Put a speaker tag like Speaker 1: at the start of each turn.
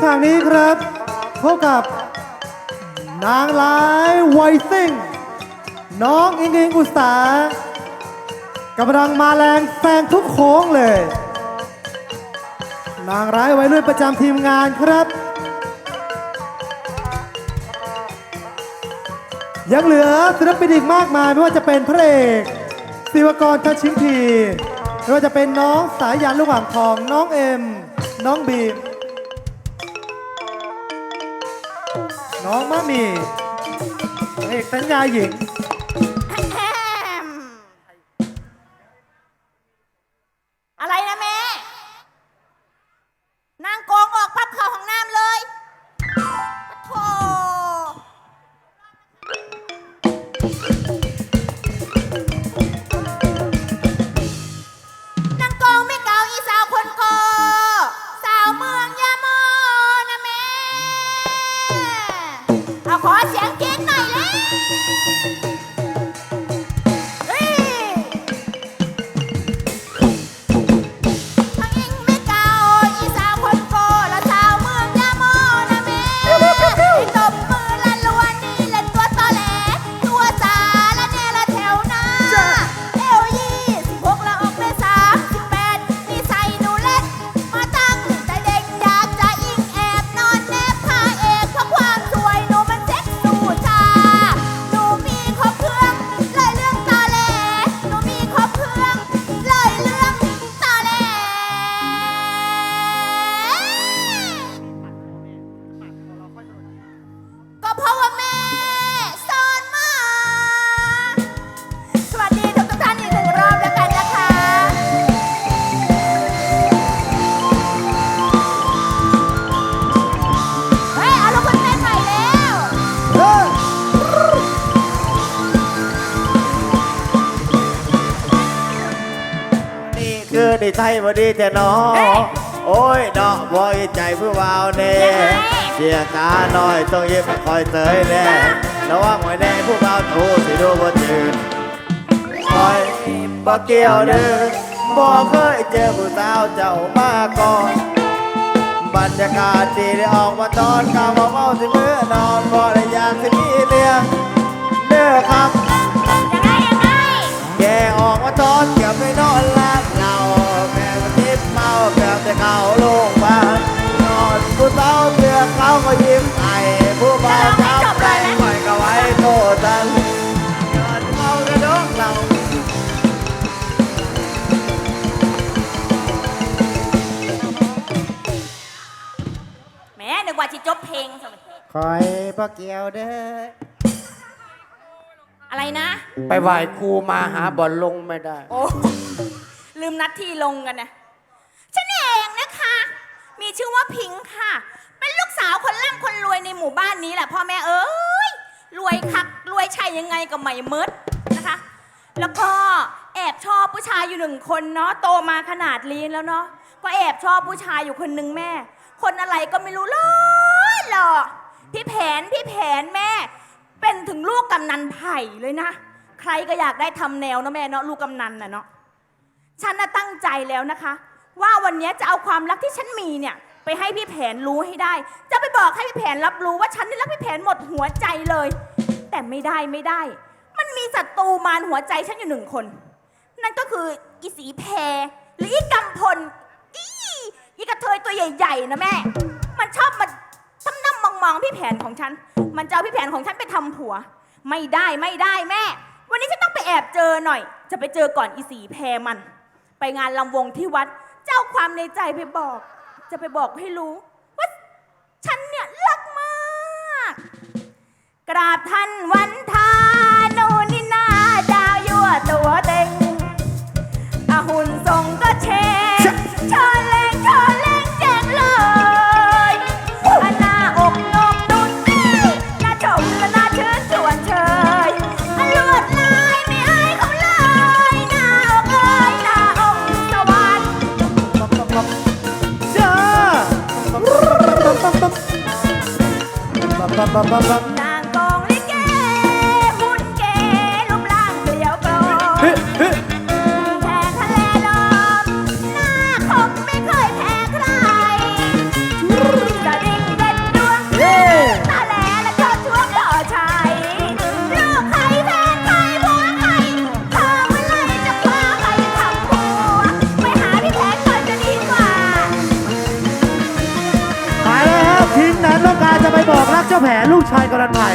Speaker 1: ฉากนี้ครับพบกับ นางร้ายไวยซิ่ง น้องอิงอิงอุตสากำลังมาแรงแซงทุกโค้งเลย นางร้ายวัยรุ่นประจำทีมงานครับ ยังเหลือศิลปินอีกมากมายไม่ว่าจะเป็นพระเอกศิวกรทัชชิมพีไม่ว่าจะเป็นน้องสายยานลูกหว่างทองน้องเอ็ม น้องบีม
Speaker 2: နော်မမီဟေးတညာရင် คือใน
Speaker 3: ไทยบดีแต่น้อ
Speaker 2: เฮ้ย
Speaker 3: โอ้ยเนาะบอยใจผู้วาวเน่
Speaker 2: ยังไง
Speaker 3: เสียตาหน่อยต้องยิ้มคอยเตยแน่ระวังไว้แน่ผู้วาวทูสิดูบ่จืนคอยบ่เกี่ยวเด้อบ่เคยเจอผู้สาวเจ้ามาก่อนบรรยากาศดีได้ออกมาตอนกำมาเมาสิมื้อนอนบ่ได้อยากสิมีเรื่องเด้อครับ
Speaker 2: ยังไงยังไง
Speaker 3: แกออกมาตอนเกือบไม่นาวจับใจปล่อยก็ไว้โตตันนอนเมากระดกเรา
Speaker 2: แหมนึกว่าจะจบเพลงสมัย
Speaker 3: คอยพ่อเกี่ยวเด้อ
Speaker 2: อะไรนะ
Speaker 4: ไปไหว้ครูมาหาบอลลงไม่ได้
Speaker 2: โอ้ ลืมนัดที่ลงกันนะฉันเองนะคะ มีชื่อว่าพิงค์ค่ะเป็นลูก สาวคนร่ำคนรวยในหมู่บ้านนี้แหละพ่อแม่เอ้ยรวยคักรวยชัยยังไงก็ไม่เมิดนะคะ แล้วก็แอบชอบผู้ชายอยู่หนึ่งคนเนาะโตมาขนาดนี้แล้วเนาะก็แอบชอบผู้ชายอยู่คนหนึ่งแม่ คนอะไรก็ไม่รู้เลยหรอพี่แผนพี่แผนแม่ เป็นถึงลูกกำนันไผ่เลยนะ ใครก็อยากได้ทำแนวเนาะแม่เนาะลูกกำนันน่ะเนาะฉันน่ะตั้งใจแล้วนะคะ ว่าวันนี้จะเอาความรักที่ฉันมีเนี่ย ไปให้พี่แผนรู้ให้ได้ จะไปบอกให้พี่แผนรับรู้ว่าฉันนี่รักพี่แผนหมดหัวใจเลย แต่ไม่ได้ไม่ได้ มันมีศัตรูมารหัวใจฉันอยู่หนึ่งคน นั่นก็คืออีสีแพรหรืออีกำพลอีอีกระเทยตัวใหญ่ๆนะแม่ มันชอบมาทำน้ำมองๆพี่แผนของฉัน มันจะเอาพี่แผนของฉันไปทำผัว ไม่ได้ไม่ได้แม่ วันนี้ฉันต้องไปแอบเจอหน่อย จะไปเจอก่อนอีสีแพรมัน ไปงานลำวงที่วัด เจ้าความในใจไปบอก จะไปบอกให้รู้ว่าฉันเนี่ยรักมาก กราบท่านวัน
Speaker 1: ปั๊บปั๊บ แผนลูกชายกรันไผ่